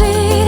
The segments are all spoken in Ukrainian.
see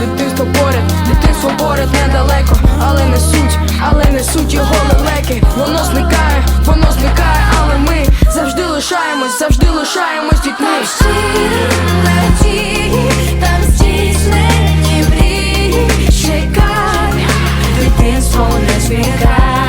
Дитинство поряд, дитинство поряд недалеко, але не суть, але не суть його лелеки. Воно зникає, воно зникає, але ми завжди лишаємось, завжди лишаємось дітьми. Чекай, дитинство не зникає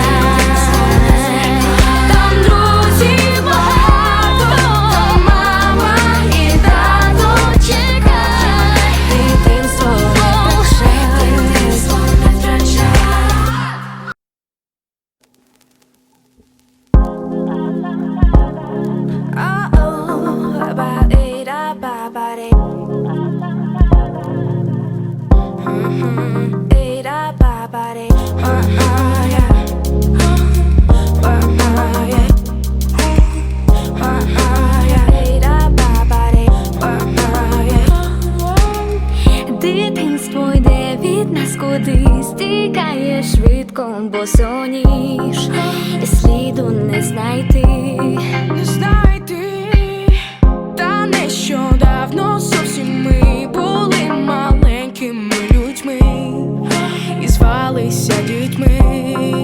підлітком, бо соніж і сліду не знайти, не знайти, та нещодавно зовсім ми були маленькими людьми і звалися дітьми.